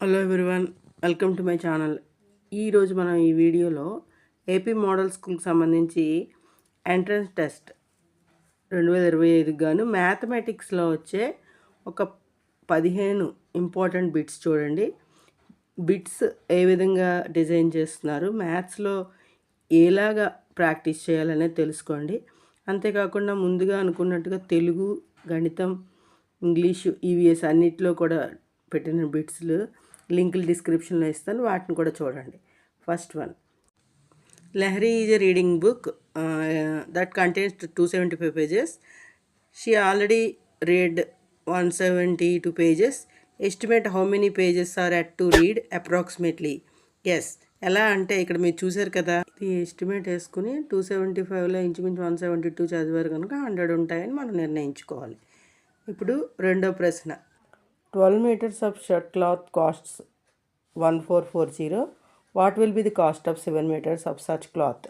Hello everyone welcome to my channel ఈరోజు మనం ఈ వీడియోలో ఏపీ మోడల్ స్కూల్కి సంబంధించి ఎంట్రన్స్ టెస్ట్ రెండు వేల ఇరవై ఐదుకి గాను మ్యాథమెటిక్స్లో వచ్చే ఒక పదిహేను ఇంపార్టెంట్ బిట్స్ చూడండి. బిట్స్ ఏ విధంగా డిజైన్ చేస్తున్నారు మ్యాథ్స్లో ఏలాగా ప్రాక్టీస్ చేయాలనేది తెలుసుకోండి. అంతేకాకుండా ముందుగా అనుకున్నట్టుగా తెలుగు గణితం ఇంగ్లీషు ఈవీఎస్ అన్నిటిలో కూడా పెట్టిన బిట్స్లు లింకులు డిస్క్రిప్షన్లో ఇస్తాను వాటిని కూడా చూడండి. First one. Lahari is a reading book that contains two seventy five pages. She already read one seventy two pages. Estimate how many pages are yet to read approximately. Yes ఎలా అంటే ఇక్కడ మీరు చూసారు కదా ఇది ఎస్టిమేట్ వేసుకుని two seventy ఫైవ్లో ఇంచుమించు వన్ సెవెంటీ టూ చదివారు కనుక హండ్రెడ్ ఉంటాయని మనం నిర్ణయించుకోవాలి. ఇప్పుడు రెండో ప్రశ్న. Twelve metres of shirt cloth costs one four four zero what will be the cost of seven metres of such cloth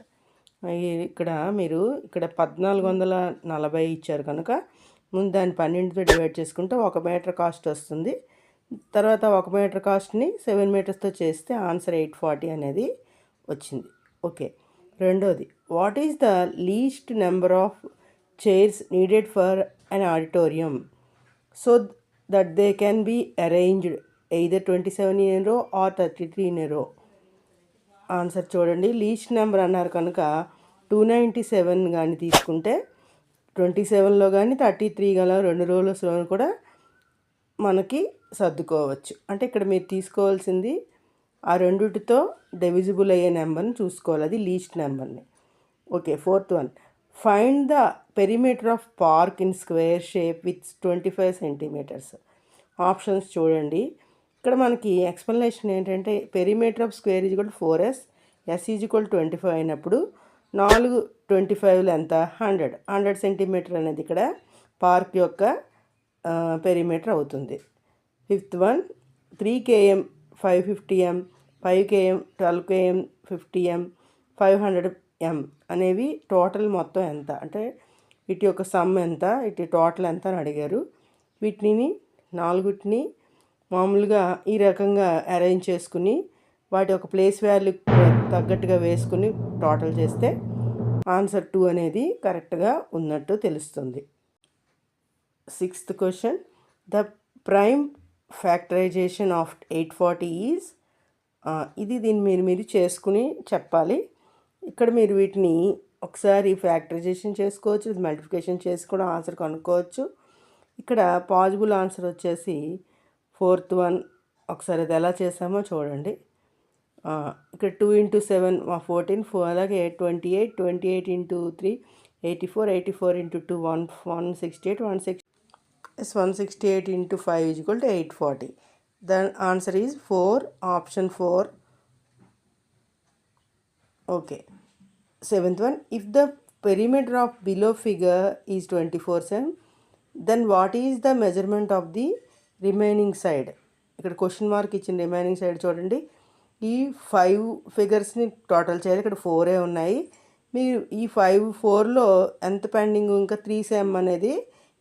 ఇక్కడ మీరు ఇక్కడ పద్నాలుగు వందల నలభై ఇచ్చారు కనుక ముందు దాన్ని పన్నెండుతో డివైడ్ చేసుకుంటే ఒక మీటర్ కాస్ట్ వస్తుంది. తర్వాత ఒక మీటర్ కాస్ట్ని సెవెన్ మీటర్స్తో చేస్తే ఆన్సర్ ఎయిట్ ఫార్టీ అనేది వచ్చింది. ఓకే రెండోది what is the least number of chairs needed for an auditorium so that they can be arranged either twenty seven in row or thirty three in row answer చూడండి. Least number అన్నారు కనుక two ninety seven కానీ తీసుకుంటే twenty సెవెన్లో కానీ thirty three గల రెండు రోజుల కూడా మనకి సర్దుకోవచ్చు. అంటే ఇక్కడ మీరు తీసుకోవాల్సింది ఆ రెండుటితో డివిజిబుల్ అయ్యే నెంబర్ని చూసుకోవాలి. అది లీస్ట్ నెంబర్ని okay fourth one find the perimeter of park in square shape with twenty five centimetres options చూడండి. ఇక్కడ మనకి ఎక్స్ప్లెనేషన్ ఏంటంటే perimeter of square is equal four S S is equal twenty five అయినప్పుడు నాలుగు ట్వంటీ ఫైవ్లు ఎంత? హండ్రెడ్ హండ్రెడ్ సెంటీమీటర్ అనేది ఇక్కడ పార్క్ యొక్క పెరిమీటర్ అవుతుంది. Fifth one three km five fifty m five km twelve km fifty m five hundred m అనేవి టోటల్ మొత్తం ఎంత? అంటే వీటి యొక్క సమ్ ఎంత? ఇటు టోటల్ ఎంత అని అడిగారు. వీటిని నాలుగుటిని మామూలుగా ఈ రకంగా అరేంజ్ చేసుకుని వాటి యొక్క ప్లేస్ వాల్యూ తగ్గట్టుగా వేసుకుని టోటల్ చేస్తే ఆన్సర్ టూ అనేది కరెక్ట్గా ఉన్నట్టు తెలుస్తుంది. Sixth question the prime factorisation of eight forty is ఇది దీన్ని మీరు మీరు చేసుకుని చెప్పాలి. ఇక్కడ మీరు వీటిని ఒకసారి ఫ్యాక్టరైజేషన్ చేసుకోవచ్చు మల్టిఫికేషన్ చేసి కూడా ఆన్సర్ కనుక్కోవచ్చు. ఇక్కడ పాజిబుల్ ఆన్సర్ వచ్చేసి ఫోర్త్ వన్. ఒకసారి అది ఎలా చేసామో చూడండి. ఇక్కడ two into seven fourteen four అలాగే twenty eight twenty eight into three eighty four eighty four into two one one sixty eight one six yes one sixty eight into five equal to eight forty. Then answer is four option four okay seventh one if the perimeter of below figure is twenty four seven then what is the measurement of the remaining side ఇక్కడ question mark ఇచ్చిన remaining side చూడండి. ఈ five ఫిగర్స్ని total చేయాలి. ఇక్కడ ఫోరే ఉన్నాయి. మీరు ఈ ఫైవ్ ఫోర్లో ఎంత పెండింగ్ ఇంకా త్రీ సెమ్ అనేది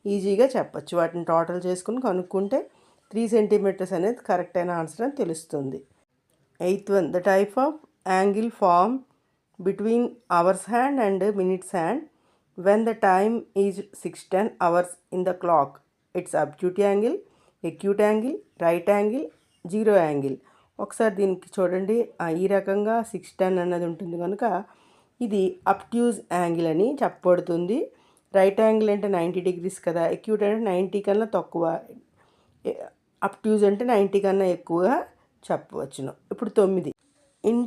ఈజీగా చెప్పచ్చు. వాటిని టోటల్ చేసుకుని కనుక్కుంటే త్రీ సెంటీమీటర్స్ అనేది కరెక్ట్ అయిన ఆన్సర్ అని తెలుస్తుంది. Eighth one the type of angle form between hours hand and minutes hand when the time is six ten hours in the clock it's అబ్క్యూట్ angle acute angle right angle zero angle ఒకసారి దీనికి చూడండి. ఈ రకంగా six ten అన్నది ఉంటుంది కనుక ఇది obtuse angle అని చెప్పబడుతుంది. రైట్ యాంగిల్ అంటే నైంటీ డిగ్రీస్ కదా. ఎక్యూట్ అంటే నైంటీ కన్నా తక్కువ. అప్ట్యూజ్ అంటే నైంటీ కన్నా ఎక్కువగా చెప్పవచ్చును. ఇప్పుడు తొమ్మిది. In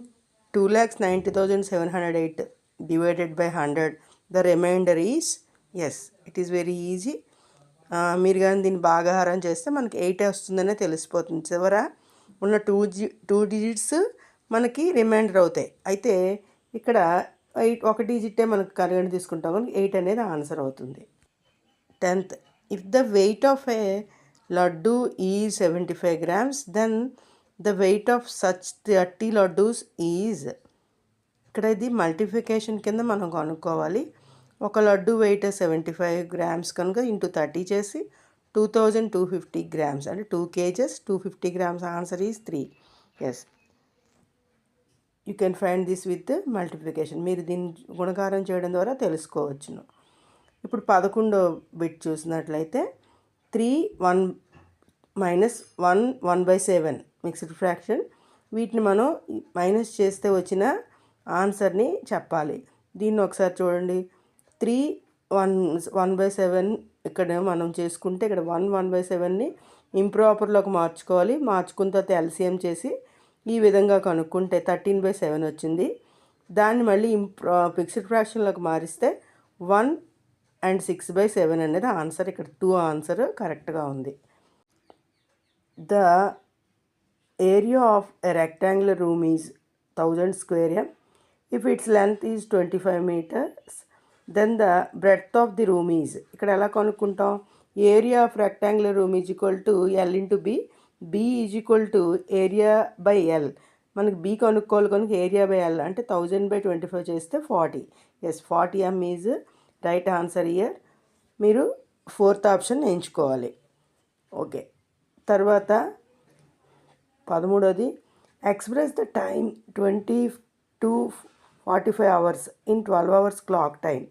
two lakhs ninety thousand seven hundred eight divided by hundred the remainder is yes it is very easy మీరు కానీ దీన్ని భాగాహారం చేస్తే మనకి ఎయిట్ వస్తుందనే తెలిసిపోతుంది. చివర ఉన్న టూ జి టూ డిజిట్స్ మనకి రిమైండర్ అవుతాయి. అయితే ఇక్కడ ఎయిట్ ఒక డిజిటే మనకు కరెంట్ తీసుకుంటాం. కనుక ఎయిట్ అనేది ఆన్సర్ అవుతుంది. Tenth if the weight of a laddu is seventy five grams then the weight of such thirty laddus is ఇక్కడ ఇది మల్టిఫికేషన్ కింద మనం కనుక్కోవాలి. ఒక laddu weight seventy five grams కనుక ఇంటూ థర్టీ చేసి two thousand two fifty grams అంటే two kgs two fifty grams answer is three yes you can find this with multiplication మీరు దీన్ని గుణకారం చేయడం ద్వారా తెలుసుకోవచ్చును. ఇప్పుడు పదకొండో బిట్ చూసినట్లయితే three one minus one one by seven mixed fraction. వీటిని మనం మైనస్ చేస్తే వచ్చిన ఆన్సర్ని చెప్పాలి. దీన్ని ఒకసారి చూడండి. Three one one by seven ఇక్కడ మనం చేసుకుంటే ఇక్కడ వన్ వన్ బై సెవెన్ని ఇంప్రాపర్లోకి మార్చుకోవాలి. మార్చుకున్న తర్వాత ఎల్సిఎం చేసి ఈ విధంగా కనుక్కుంటే థర్టీన్ బై సెవెన్ వచ్చింది. దాన్ని మళ్ళీ ఇంప్రా ఫిక్స్డ్ ఫ్రాక్షన్లోకి మారిస్తే one and six by seven అనేది ఆన్సర్. ఇక్కడ టూ ఆన్సర్ కరెక్ట్గా ఉంది. The area of a rectangular room is thousand square m if its length is twenty five metres then the breadth of the room is ఇక్కడ ఎలా కనుక్కుంటాం? Area of rectangular room is equal to L into B B is equal to area by L మనకి B కనుక్కోవాలి కనుక area by L అంటే thousand by twenty five చేస్తే forty S forty M is right answer here మీరు fourth option ఎంచుకోవాలి. Okay తర్వాత పదమూడోది express the time twenty two forty five hours in twelve hours clock time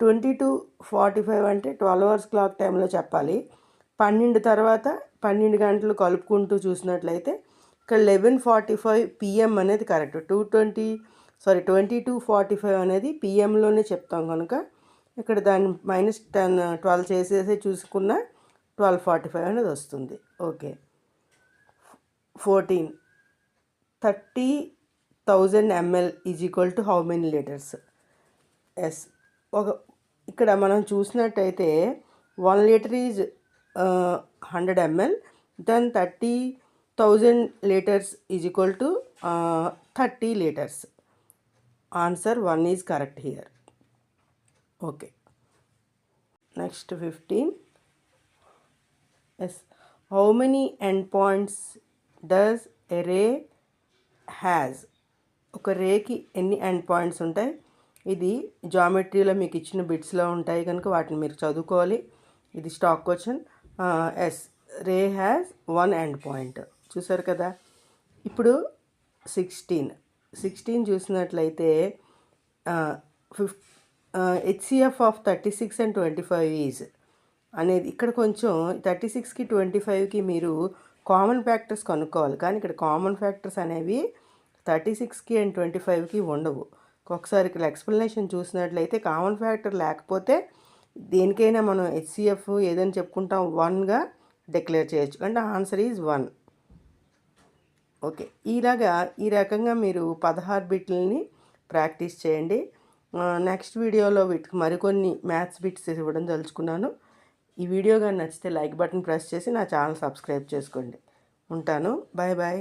twenty two forty five అంటే twelve hours clock టైంలో చెప్పాలి. పన్నెండు తర్వాత పన్నెండు గంటలు కలుపుకుంటూ చూసినట్లయితే ఇక్కడ లెవెన్ ఫార్టీ ఫైవ్ పిఎం అనేది correct two twenty sorry twenty two forty five అనేది పిఎంలోనే చెప్తాం కనుక ఇక్కడ దాన్ని మైనస్ టెన్ ట్వెల్వ్ చేసేసి చూసుకున్న ట్వెల్వ్ ఫార్టీ ఫైవ్ అనేది వస్తుంది. Okay fourteen. Thirty thousand ML is equal to how many litres? Yes. ఒక ఇక్కడ మనం చూసినట్టయితే one litre is hundred ML then thirty thousand litres is equal to thirty litres. Answer one is correct here. Okay. Next fifteen. Yes. How many end points does a ray has ఒక రేకి ఎన్ని end points ఉంటాయి? ఇది జామెట్రీలో మీకు ఇచ్చిన బిట్స్లో ఉంటాయి కనుక వాటిని మీరు చదువుకోవాలి. ఇది stock question yes ray has one end point చూసారు కదా? ఇప్పుడు సిక్స్టీన్ సిక్స్టీన్ చూసినట్లయితే ఫిఫ్ HCF of thirty six and twenty five is అనేది ఇక్కడ కొంచెం థర్టీ సిక్స్కి ట్వంటీ ఫైవ్కి మీరు కామన్ ఫ్యాక్టర్స్ కనుక్కోవాలి. కానీ ఇక్కడ కామన్ ఫ్యాక్టర్స్ అనేవి థర్టీ సిక్స్కి అండ్ ట్వంటీ ఫైవ్కి ఉండవు. ఒకసారి ఇక్కడ ఎక్స్ప్లెనేషన్ చూసినట్లయితే కామన్ ఫ్యాక్టర్ లేకపోతే దేనికైనా మనం హెచ్సిఎఫ్ ఏదైనా చెప్పుకుంటాం వన్గా డిక్లేర్ చేయొచ్చు. అంటే ఆన్సర్ ఈజ్ వన్. ఓకే. ఇలాగా ఈ రకంగా మీరు పదహారు బిట్లని ప్రాక్టీస్ చేయండి. నెక్స్ట్ వీడియోలో వీటికి మరికొన్ని మ్యాథ్స్ బిట్స్ ఇవ్వడం తలుచుకున్నాను. ఈ వీడియో కానీ నచ్చితే లైక్ బటన్ ప్రెస్ చేసి నా ఛానల్ సబ్స్క్రైబ్ చేసుకోండి. ఉంటాను. Bye bye.